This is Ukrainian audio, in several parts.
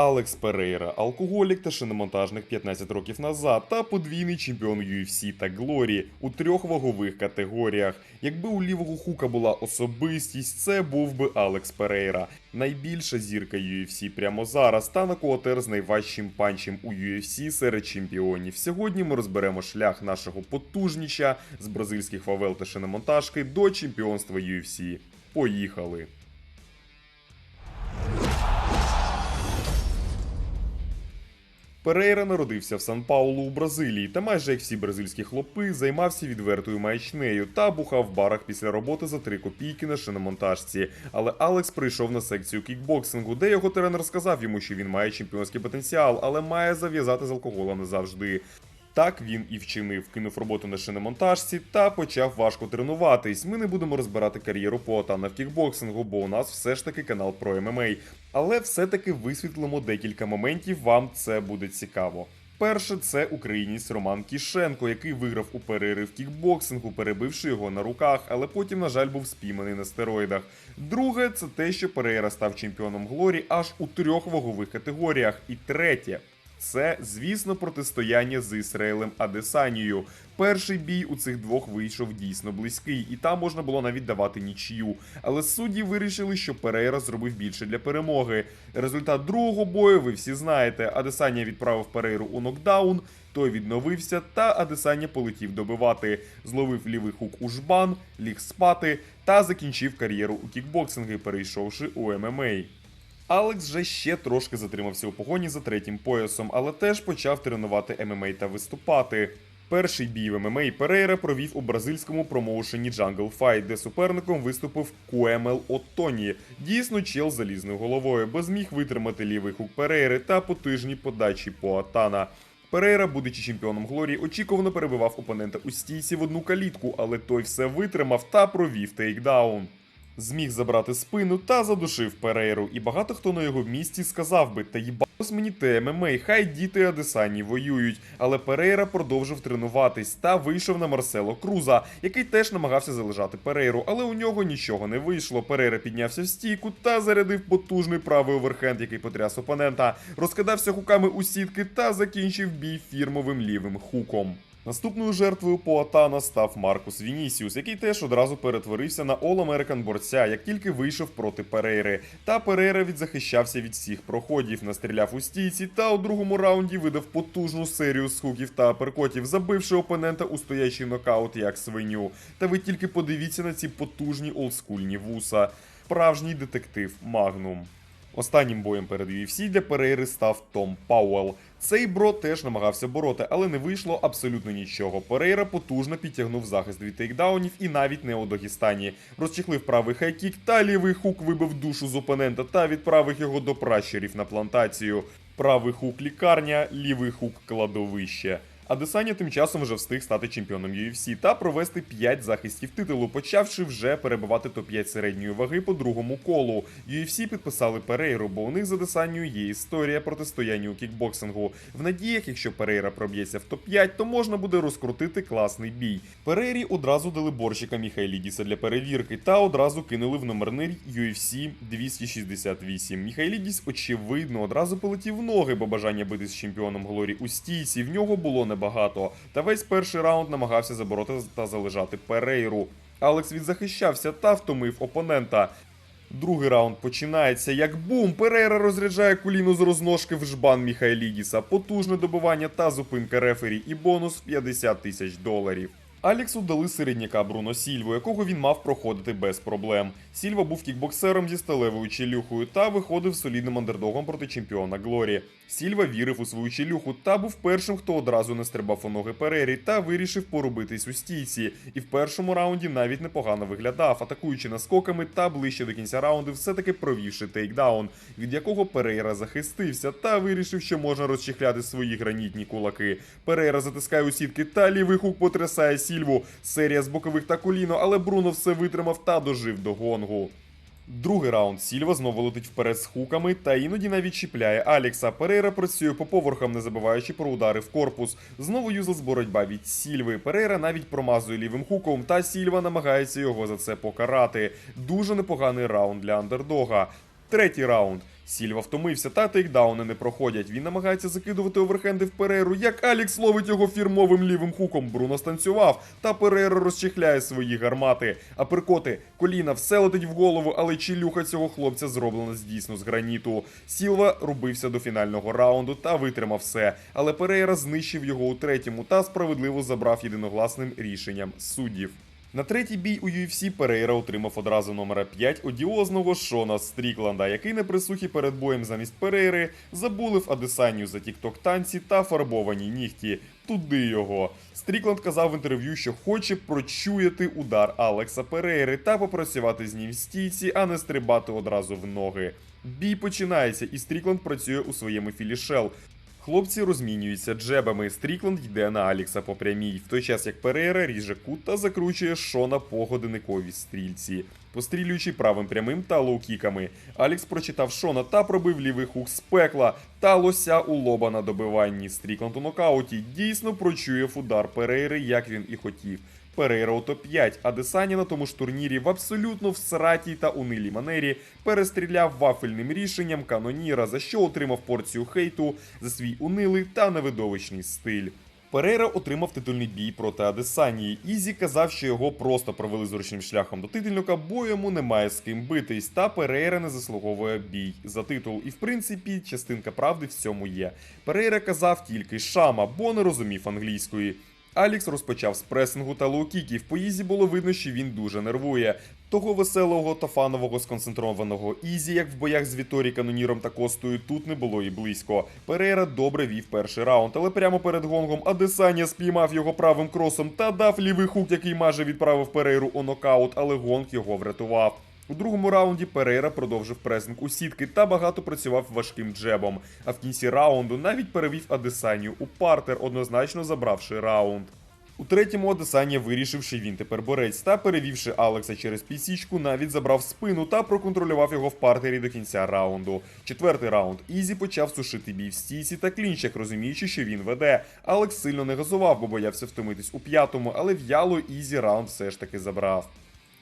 Алекс Перейра, алкоголік та шиномонтажник 15 років назад, та подвійний чемпіон UFC та Глорі у трьох вагових категоріях. Якби у лівого хука була особистість, це був би Алекс Перейра. Найбільша зірка UFC прямо зараз та на накотер з найважчим панчем у UFC серед чемпіонів. Сьогодні ми розберемо шлях нашого потужніча з бразильських фавел та шиномонтажки до чемпіонства UFC. Поїхали! Перейра народився в Сан-Паулу у Бразилії та майже як всі бразильські хлопи займався відвертою маячнею та бухав в барах після роботи за 3 копійки на шиномонтажці. Але Алекс прийшов на секцію кікбоксингу, де його тренер сказав йому, що він має чемпіонський потенціал, але має зав'язати з алкоголем не завжди. Так він і вчинив, кинув роботу на шиномонтажці та почав важко тренуватись. Ми не будемо розбирати кар'єру Поатана в кікбоксингу, бо у нас все ж таки канал про ММА. Але все-таки висвітлимо декілька моментів, вам це буде цікаво. Перше, це українець Роман Кішенко, який виграв у перерив кікбоксингу, перебивши його на руках, але потім, на жаль, був спійманий на стероїдах. Друге, це те, що Перейра став чемпіоном Глорі аж у трьох вагових категоріях. І третє. Це, звісно, протистояння з Ісраїлем Адесанією. Перший бій у цих двох вийшов дійсно близький, і там можна було навіть давати нічию. Але судді вирішили, що Перейра зробив більше для перемоги. Результат другого бою ви всі знаєте. Адесанія відправив Перейру у нокдаун, той відновився, та Адесання полетів добивати. Зловив лівий хук у жбан, ліг спати та закінчив кар'єру у кікбоксинги, перейшовши у ММА. Алекс вже ще трошки затримався у погоні за третім поясом, але теж почав тренувати ММА та виступати. Перший бій в ММА Перейра провів у бразильському промоушені Jungle Fight, де суперником виступив Куемел Оттоні. Дійсно, чел залізною головою, бо зміг витримати лівий хук Перейри та потижні подачі Поатана. Перейра, будучи чемпіоном Глорії, очікувано перебивав опонента у стійці в одну калітку, але той все витримав та провів тейкдаун. Зміг забрати спину та задушив Перейру, і багато хто на його місці сказав би, та їбалось мені те ММА, хай діти Адесані воюють. Але Перейра продовжив тренуватись та вийшов на Марсело Круза, який теж намагався залежати Перейру, але у нього нічого не вийшло. Перейра піднявся в стійку та зарядив потужний правий оверхенд, який потряс опонента, розкидався хуками у сітки та закінчив бій фірмовим лівим хуком. Наступною жертвою Поатана став Маркус Вінісіус, який теж одразу перетворився на All-American борця, як тільки вийшов проти Перейри. Та Перейра відзахищався від всіх проходів, настріляв у стійці та у другому раунді видав потужну серію схуків та аперкотів, забивши опонента у стоячий нокаут як свиню. Та ви тільки подивіться на ці потужні олдскульні вуса. Справжній детектив Магнум. Останнім боєм перед UFC для Перейри став Том Пауелл. Цей бро теж намагався бороти, але не вийшло абсолютно нічого. Перейра потужно підтягнув захист від тейкдаунів і навіть не у Дагестані. Розчехлив правий хайкік та лівий хук вибив душу з опонента та відправив його до пращурів на плантацію. Правий хук лікарня, лівий хук кладовище. Адесаня тим часом вже встиг стати чемпіоном UFC та провести 5 захистів титулу, почавши вже перебивати топ-5 середньої ваги по другому колу. UFC підписали Перейру, бо у них з Адесанію є історія протистояння у кікбоксингу. В надіях, якщо Перейра проб'ється в топ-5, то можна буде розкрутити класний бій. Перейрі одразу дали борщика Міхайлідіса для перевірки та одразу кинули в номерний UFC 268. Міхайлідіс, очевидно, одразу полетів в ноги, бо бажання бити з чемпіоном Глорі у стійці в нього було небагато. Та весь перший раунд намагався забороти та залежати Перейру. Алекс відзахищався та втомив опонента. Другий раунд починається як бум. Перейра розряджає куліну з розножки в жбан Міхайлідіса, потужне добивання та зупинка рефері і бонус 50 тисяч доларів. Аліксу дали середняка Бруно Сільву, якого він мав проходити без проблем. Сільва був кікбоксером зі сталевою челюхою та виходив солідним андердогом проти чемпіона Глорі. Сільва вірив у свою челюху та був першим, хто одразу не стрибав у ноги Перері та вирішив порубитись у стійці. І в першому раунді навіть непогано виглядав, атакуючи наскоками та ближче до кінця раунду, все-таки провівши тейкдаун, від якого Перейра захистився та вирішив, що можна розчехляти свої гранітні кулаки. Перейра затискає у сітки та лівий хук потрясає Сільву. Серія з бокових та коліно, але Бруно все витримав та дожив до гонгу. Другий раунд Сільва знову летить вперед з хуками та іноді навіть чіпляє Алікса. Перейра працює по поверхам, не забуваючи про удари в корпус. Знову юзлес боротьба від Сільви. Перейра навіть промазує лівим хуком, та Сільва намагається його за це покарати. Дуже непоганий раунд для андердога. Третій раунд. Сільва втомився, та тейкдауни не проходять. Він намагається закидувати оверхенди в Перейру, як Алікс ловить його фірмовим лівим хуком. Бруно станцював, та Перейра розчехляє свої гармати. Аперкоти, коліна, все летить в голову, але челюха цього хлопця зроблена дійсно з граніту. Сілва рубився до фінального раунду та витримав все. Але Перейра знищив його у третьому та справедливо забрав єдиногласним рішенням суддів. На третій бій у UFC Перейра отримав одразу номера 5 одіозного Шона Стрікланда, який на присухі перед боєм замість Перейри забулив Адесанію за тікток танці та фарбовані нігті. Туди його. Стрікланд казав в інтерв'ю, що хоче прочуяти удар Алекса Перейри та попрацювати з ним в стійці, а не стрибати одразу в ноги. Бій починається, і Стрікланд працює у своєму філішел. Хлопці розмінюються джебами. Стрікланд йде на Алікса по прямій, в той час як Перейра ріже кут та закручує Шона по годинниковій стрільці, пострілюючи правим прямим та лоукіками. Алікс прочитав Шона та пробив лівий хук з пекла та лося у лоба на добиванні. Стрікланд у нокауті дійсно прочує удар Перейри, як він і хотів. Перейра у топ-5, а Десані на тому ж турнірі в абсолютно всратій та унилій манері перестріляв вафельним рішенням каноніра, за що отримав порцію хейту за свій унилий та невидовищний стиль. Перейра отримав титульний бій проти Адесанії. Ізі казав, що його просто провели зручним шляхом до титульника, бо йому немає з ким битись, та Перейра не заслуговує бій за титул. І в принципі, частинка правди в цьому є. Перейра казав тільки шама, бо не розумів англійської. Алікс розпочав з пресингу та лоукіків. По Ізі було видно, що він дуже нервує. Того веселого та фанового сконцентрованого Ізі, як в боях з Віторі Каноніром та Костою, тут не було і близько. Перейра добре вів перший раунд, але прямо перед гонгом Адесанія спіймав його правим кросом та дав лівий хук, який майже відправив Перейру у нокаут, але гонг його врятував. У другому раунді Перейра продовжив пресинг у сітки та багато працював важким джебом. А в кінці раунду навіть перевів Адесанію у партер, однозначно забравши раунд. У третьому Адесанія вирішив, що він тепер борець, та перевівши Алекса через пісічку, навіть забрав спину та проконтролював його в партері до кінця раунду. Четвертий раунд Ізі почав сушити бій в стійці та клінчах, розуміючи, що він веде. Алекс сильно не газував, бо боявся втомитись у п'ятому, але в'яло Ізі раунд все ж таки забрав.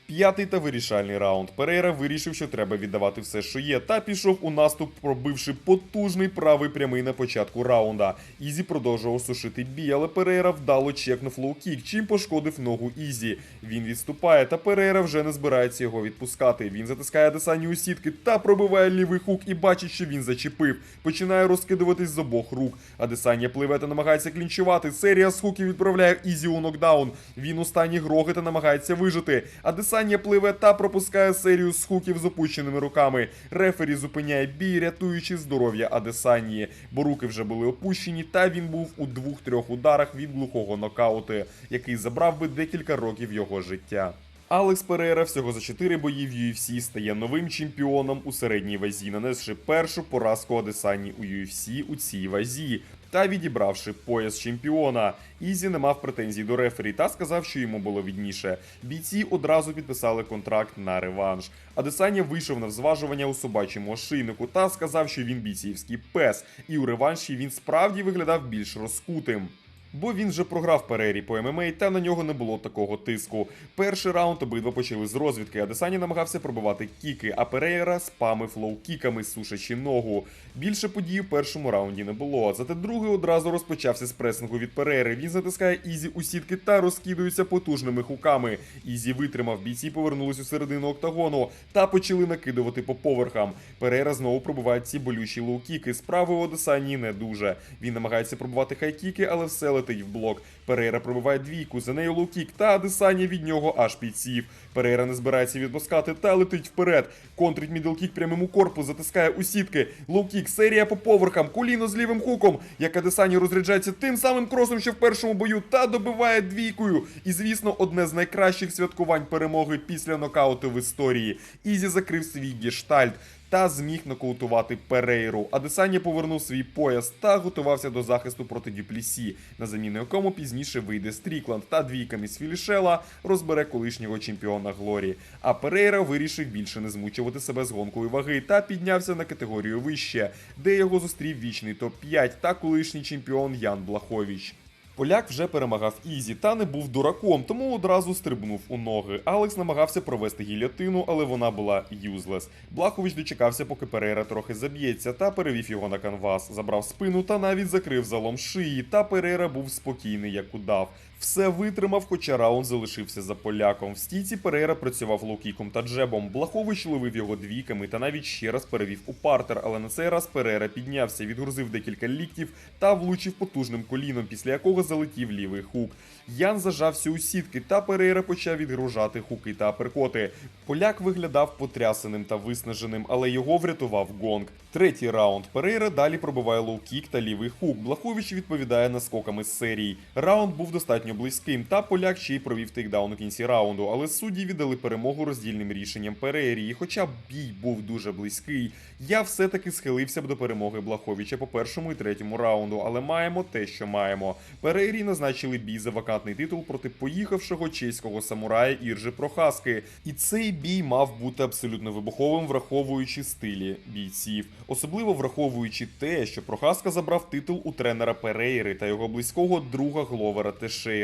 П'ятий та вирішальний раунд. Перейра вирішив, що треба віддавати все, що є, та пішов у наступ, пробивши потужний правий прямий на початку раунда. Ізі продовжував сушити бій, але Перейра вдало чекнув лоу-кік, чим пошкодив ногу Ізі. Він відступає, та Перейра вже не збирається його відпускати. Він затискає Десані у сітки та пробиває лівий хук і бачить, що він зачепив. Починає розкидуватись з обох рук. А Десанія пливе та намагається клінчувати. Серія з хуків відправляє Ізі у нокдаун. Він у стані гроги та намагається вижити. А Десанія пливе та пропускає серію з хуків з опущеними руками. Рефері зупиняє бій, рятуючи здоров'я Адесанії, бо руки вже були опущені, та він був у двох-трьох ударах від глухого нокауту, який забрав би декілька років його життя. Алекс Перейра всього за 4 бої в UFC стає новим чемпіоном у середній вазі, нанесши першу поразку Адесані у UFC у цій вазі. Та відібравши пояс чемпіона, Ізі не мав претензій до рефері та сказав, що йому було відніше. Бійці одразу підписали контракт на реванш. Адесаня вийшов на взважування у собачому ошийнику та сказав, що він бійцівський пес, і у реванші він справді виглядав більш розкутим. Бо він вже програв Перері по ММА, та на нього не було такого тиску. Перший раунд обидва почали з розвідки, а Десані намагався пробивати кіки, а Перейра спамив лоу-кіками, сушачи ногу. Більше подій у першому раунді не було. Зате другий одразу розпочався з пресингу від Перейри. Він затискає Ізі у сітки та розкидується потужними хуками. Ізі витримав, бійці повернулись у середину октагону та почали накидувати по поверхам. Перейра знову пробиває ці болючі лоу-кіки. Справи у Одесанії не дуже. Він намагається пробувати хай-кіки, але все летить в блок. Перейра пробиває двійку, за нею лоу-кік, та Адесанія від нього аж підсів. Перейра не збирається відпускати та летить вперед. Контрить мідлкік прямим у корпус, затискає у сітки. Лоу-кік, серія по поверхам, коліно з лівим хуком, як Адесані розряджається тим самим кросом, що в першому бою, та добиває двійкою. І звісно, одне з найкращих святкувань перемоги після нокауту в історії. Ізі закрив свій гештальт. Та зміг нокаутувати Перейру. Адесані повернув свій пояс та готувався до захисту проти Дюплісі, на заміну якому пізніше вийде Стрікланд та двійками з Філішела розбере колишнього чемпіона Глорі. А Перейра вирішив більше не змучувати себе з гонкою ваги та піднявся на категорію вище, де його зустрів вічний топ-5 та колишній чемпіон Ян Блахович. Поляк вже перемагав Ізі та не був дураком, тому одразу стрибнув у ноги. Алекс намагався провести гільотину, але вона була юзлес. Блахович дочекався, поки Перейра трохи заб'ється, та перевів його на канвас, забрав спину та навіть закрив залом шиї. Та Перейра був спокійний, як удав. Все витримав, хоча раунд залишився за поляком. В стійці Перейра працював лоукіком та джебом. Блахович ловив його двійками та навіть ще раз перевів у партер, але на цей раз Перейра піднявся, відгрузив декілька ліктів та влучив потужним коліном, після якого залетів лівий хук. Ян зажався у сітки, та Перейра почав відгружати хуки та аперкоти. Поляк виглядав потрясеним та виснаженим, але його врятував гонг. Третій раунд. Перейра далі пробиває лоу-кік та лівий хук. Блахович відповідає наскоками з серії. Раунд був достатньо близьким, та поляк ще й провів тейкдаун у кінці раунду, але судді віддали перемогу роздільним рішенням Перейрі. І хоча бій був дуже близький, я все-таки схилився б до перемоги Блаховича по першому і третьому раунду, але маємо те, що маємо. Перейрі назначили бій за вакантний титул проти поїхавшого чеського самурая Іржи Прохаски. І цей бій мав бути абсолютно вибуховим, враховуючи стилі бійців, особливо враховуючи те, що Прохаска забрав титул у тренера Перейри та його близького друга Гловера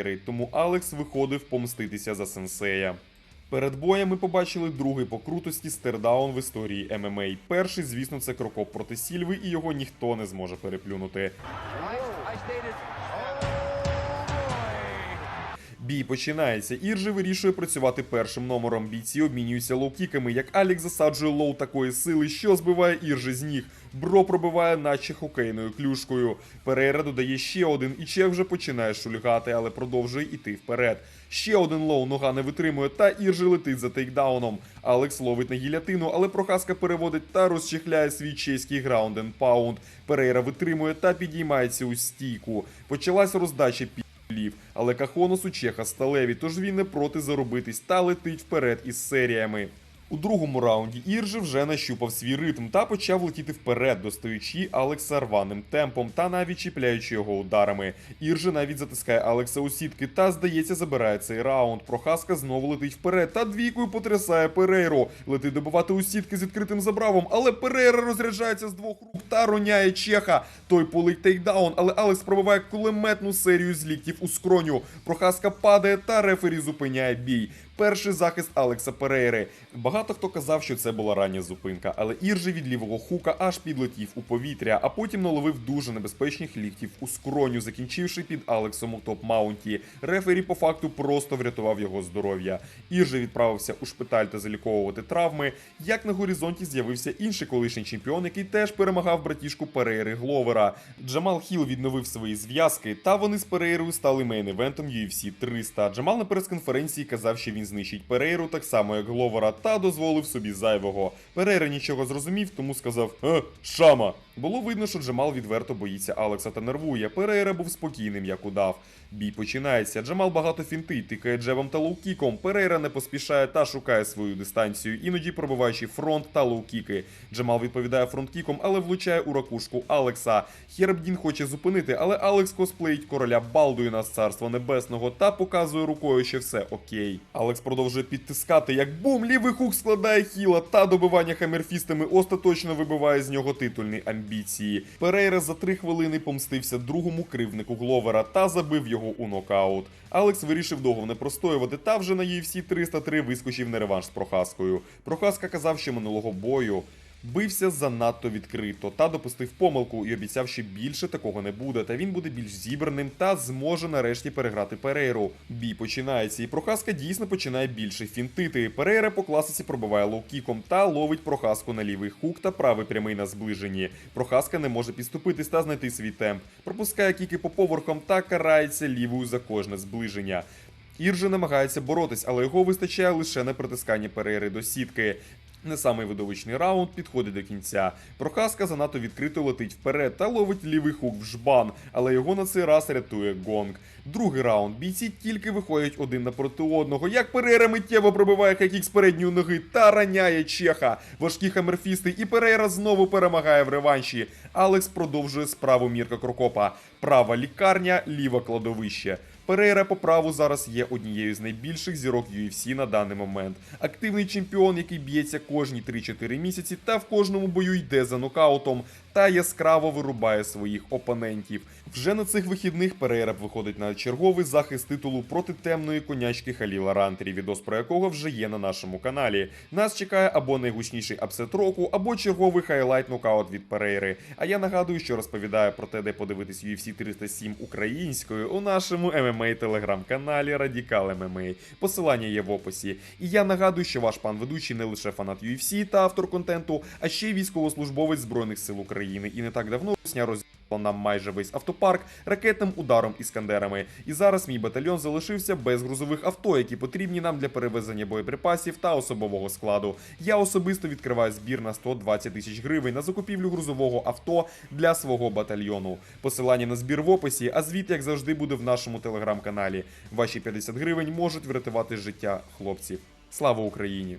Тешейри, тому Алекс виходив помститися за сенсея. Перед боєм ми побачили другий по крутості стердаун в історії ММА. Перший, звісно, це крокоп проти Сільви, і його ніхто не зможе переплюнути. Бій починається. Іржи вирішує працювати першим номером. Бійці обмінюються лоу-кіками, як Алік засаджує лоу такої сили, що збиває Іржи з ніг. Бро пробиває, наче хокейною клюшкою. Перейра додає ще один, і Чех вже починає шульгати, але продовжує іти вперед. Ще один лоу нога не витримує, та Іржи летить за тейкдауном. Алекс ловить на гілятину, але Прохаска переводить та розчехляє свій чеський граунд and паунд. Перейра витримує та підіймається у стійку. Почалась роздача пі лів, але Кахонос у Чеха сталеві, тож він не проти заробитись та летить вперед із серіями. У другому раунді Іржи вже нащупав свій ритм та почав летіти вперед, достаючи Алекса рваним темпом та навіть чіпляючи його ударами. Іржи навіть затискає Алекса у сітки та, здається, забирає цей раунд. Прохаска знову летить вперед та двійкою потрясає Перейру. Летить добивати у сітки з відкритим забравом, але Перейра розряджається з двох рук та роняє Чеха. Той полить тейкдаун, але Алекс пробиває кулеметну серію з ліктів у скроню. Прохаска падає та рефері зупиняє бій. Перший захист Алекса Перейри. Багато хто казав, що це була рання зупинка, але Іржи від лівого хука аж підлетів у повітря, а потім наловив дуже небезпечних ліктів у скроню, закінчивши під Алексом у топ-маунті. Рефері по факту просто врятував його здоров'я. Іржи відправився у шпиталь та заліковувати травми. Як на горизонті з'явився інший колишній чемпіон, який теж перемагав братішку Перейри Гловера. Джамал Хіл відновив свої зв'язки, та вони з Перейрою стали мейн-евентом UFC 300. Джамал на прес-конференції казав, що він знищить Перейру так само, як Гловера, та дозволив собі зайвого. Перейра нічого зрозумів, тому сказав: Е, шама. Було видно, що Джамал відверто боїться Алекса та нервує. Перейра був спокійним, як удав. Бій починається. Джамал багато фінти, тикає джебом та лоукіком. Перейра не поспішає та шукає свою дистанцію, іноді пробиваючи фронт та лоукіки. Джамал відповідає фронткіком, але влучає у ракушку Алекса. Хербдін хоче зупинити, але Алекс косплеїть короля Балдуїна з царства небесного та показує рукою, що все окей. Алекс продовжує підтискати, як бум, лівий хук складає хіла та добивання хамерфістами остаточно вибиває з нього титульні амбіції. Перейра за три хвилини помстився другому кривнику Гловера та забив його у нокаут. Алекс вирішив довго не простоювати та вже на UFC 303 вискочив на реванш з Прохаскою. Прохаска казав, що минулого бою бився занадто відкрито та допустив помилку і обіцяв, що більше такого не буде, та він буде більш зібраним та зможе нарешті переграти Перейру. Бій починається, і Прохаска дійсно починає більше фінтити. Перейра по класиці пробиває лоу-кіком та ловить Прохаску на лівий хук та правий прямий на зближенні. Прохаска не може підступитись та знайти свій темп. Пропускає кіки по поверхам та карається лівою за кожне зближення. Іржи намагається боротись, але його вистачає лише на притискання перейри до сітки. Не самий видовищний раунд підходить до кінця. Прохаска занадто відкрито летить вперед та ловить лівий хук в жбан, але його на цей раз рятує гонг. Другий раунд. Бійці тільки виходять один напроти одного. Як Перейра миттєво пробиває хекік з передньої ноги та раняє Чеха. Важкі хамерфісти, і Перейра знову перемагає в реванші. Алекс продовжує справу Мірка Крокопа. Права лікарня, ліве кладовище. Перейра по праву зараз є однією з найбільших зірок UFC на даний момент. Активний чемпіон, який б'ється кожні 3-4 місяці та в кожному бою йде за нокаутом. та яскраво вирубає своїх опонентів. Вже на цих вихідних Перейра виходить на черговий захист титулу проти темної конячки Халіла Рантері, відос про якого вже є на нашому каналі. Нас чекає або найгучніший апсет року, або черговий хайлайт нокаут від Перейри. А я нагадую, що розповідаю про те, де подивитись UFC 307 українською у нашому MMA телеграм-каналі Радікал ММА. Посилання є в описі. І я нагадую, що ваш пан ведучий не лише фанат UFC та автор контенту, а ще й військовослужбовець Збройних сил України. І не так давно Русня роз нам майже весь автопарк ракетним ударом іскандерами. І зараз мій батальйон залишився без грузових авто, які потрібні нам для перевезення боєприпасів та особового складу. Я особисто відкриваю збір на 120 тисяч гривень на закупівлю грузового авто для свого батальйону. Посилання на збір в описі, а звіт, як завжди, буде в нашому телеграм-каналі. Ваші 50 гривень можуть врятувати життя хлопців. Слава Україні!